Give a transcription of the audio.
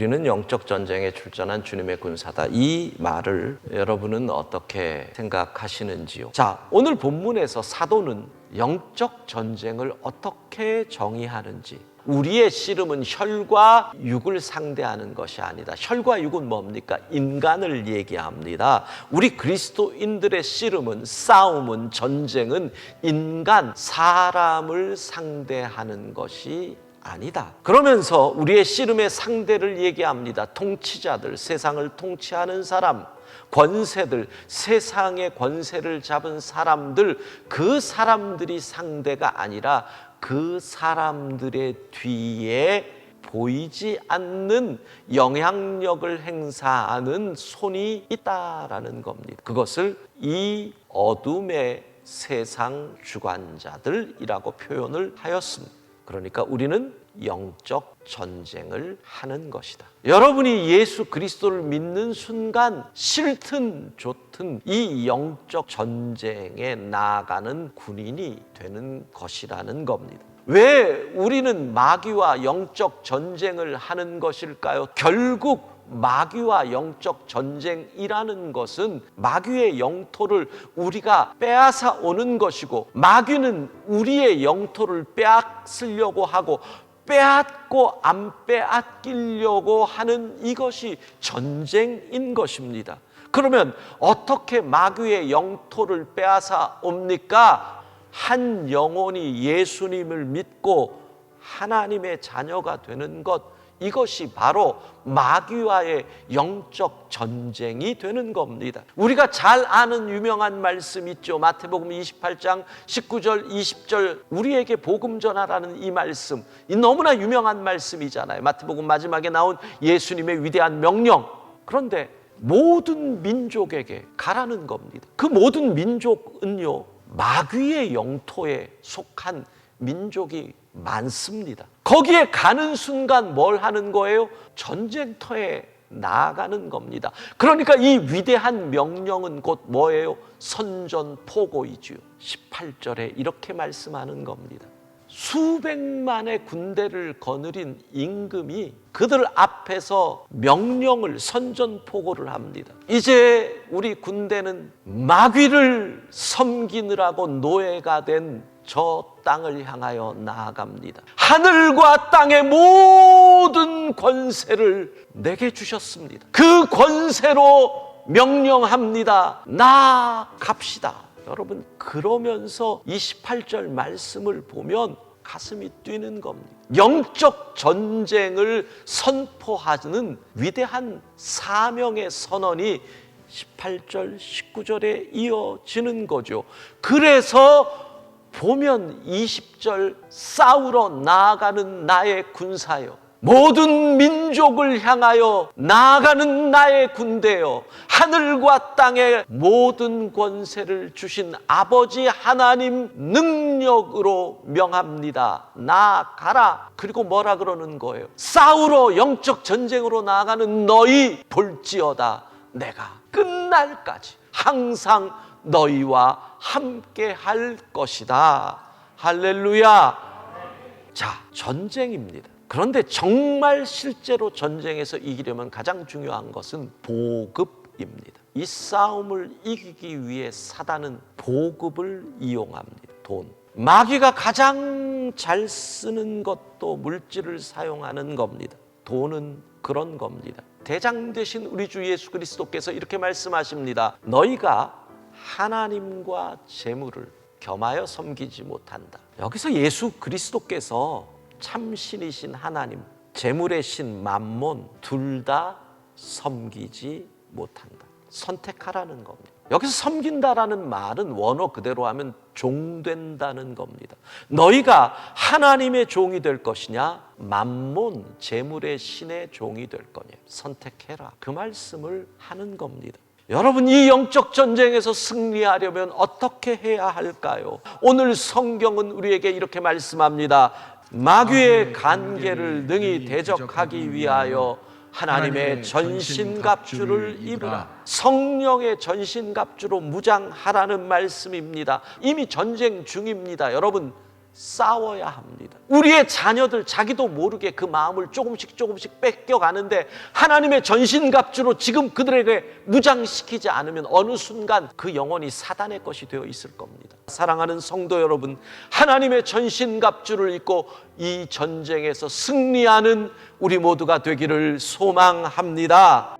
우리는 영적 전쟁에 출전한 주님의 군사다. 이 말을 여러분은 어떻게 생각하시는지요? 자, 오늘 본문에서 사도는 영적 전쟁을 어떻게 정의하는지 우리의 씨름은 혈과 육을 상대하는 것이 아니다. 혈과 육은 뭡니까? 인간을 얘기합니다. 우리 그리스도인들의 씨름은 싸움은 전쟁은 인간 사람을 상대하는 것이 아니다. 그러면서 우리의 씨름의 상대를 얘기합니다. 통치자들, 세상을 통치하는 사람, 권세들, 세상의 권세를 잡은 사람들, 그 사람들이 상대가 아니라 그 사람들의 뒤에 보이지 않는 영향력을 행사하는 손이 있다라는 겁니다. 그것을 이 어둠의 세상 주관자들이라고 표현을 하였습니다. 그러니까 우리는 영적 전쟁을 하는 것이다. 여러분이 예수 그리스도를 믿는 순간 싫든 좋든 이 영적 전쟁에 나아가는 군인이 되는 것이라는 겁니다. 왜 우리는 마귀와 영적 전쟁을 하는 것일까요? 결국 마귀와 영적 전쟁이라는 것은 마귀의 영토를 우리가 빼앗아 오는 것이고 마귀는 우리의 영토를 빼앗으려고 하고 빼앗고 안 빼앗기려고 하는 이것이 전쟁인 것입니다. 그러면 어떻게 마귀의 영토를 빼앗아 옵니까? 한 영혼이 예수님을 믿고 하나님의 자녀가 되는 것 이것이 바로 마귀와의 영적 전쟁이 되는 겁니다. 우리가 잘 아는 유명한 말씀 있죠. 마태복음 28장 19절 20절 우리에게 복음 전하라는 이 말씀. 이 너무나 유명한 말씀이잖아요. 마태복음 마지막에 나온 예수님의 위대한 명령. 그런데 모든 민족에게 가라는 겁니다. 그 모든 민족은요. 마귀의 영토에 속한 민족이 많습니다. 거기에 가는 순간 뭘 하는 거예요? 전쟁터에 나아가는 겁니다. 그러니까 이 위대한 명령은 곧 뭐예요? 선전포고이지요. 18절에 이렇게 말씀하는 겁니다. 수백만의 군대를 거느린 임금이 그들 앞에서 명령을 선전포고를 합니다. 이제 우리 군대는 마귀를 섬기느라고 노예가 된 저 땅을 향하여 나아갑니다. 하늘과 땅의 모든 권세를 내게 주셨습니다. 그 권세로 명령합니다. 나 갑시다. 여러분 그러면서 28절 말씀을 보면 가슴이 뛰는 겁니다. 영적 전쟁을 선포하는 위대한 사명의 선언이 18절, 19절에 이어지는 거죠. 그래서 보면 20절 싸우러 나아가는 나의 군사요. 모든 민족을 향하여 나아가는 나의 군대요. 하늘과 땅의 모든 권세를 주신 아버지 하나님 능력으로 명합니다. 나아가라. 그리고 뭐라 그러는 거예요? 싸우러 영적 전쟁으로 나아가는 너희 볼지어다. 내가 끝날까지 항상 너희와 함께 할 것이다. 할렐루야. 자, 전쟁입니다. 그런데 정말 실제로 전쟁에서 이기려면 가장 중요한 것은 보급입니다. 이 싸움을 이기기 위해 사단은 보급을 이용합니다. 돈. 마귀가 가장 잘 쓰는 것도 물질을 사용하는 겁니다. 돈은 그런 겁니다. 대장 되신 우리 주 예수 그리스도께서 이렇게 말씀하십니다. 너희가 하나님과 재물을 겸하여 섬기지 못한다. 여기서 예수 그리스도께서 참신이신 하나님, 재물의 신 만몬 둘 다 섬기지 못한다. 선택하라는 겁니다. 여기서 섬긴다라는 말은 원어 그대로 하면 종된다는 겁니다. 너희가 하나님의 종이 될 것이냐, 만몬 재물의 신의 종이 될 거냐. 선택해라. 그 말씀을 하는 겁니다. 여러분 이 영적 전쟁에서 승리하려면 어떻게 해야 할까요? 오늘 성경은 우리에게 이렇게 말씀합니다. 마귀의 간계를 능히 대적하기 위하여 하나님의 전신갑주를 입으라. 성령의 전신갑주로 무장하라는 말씀입니다. 이미 전쟁 중입니다. 여러분 싸워야 합니다. 우리의 자녀들 자기도 모르게 그 마음을 조금씩 조금씩 뺏겨가는데 하나님의 전신갑주로 지금 그들에게 무장시키지 않으면 어느 순간 그 영혼이 사단의 것이 되어 있을 겁니다. 사랑하는 성도 여러분, 하나님의 전신갑주를 입고 이 전쟁에서 승리하는 우리 모두가 되기를 소망합니다.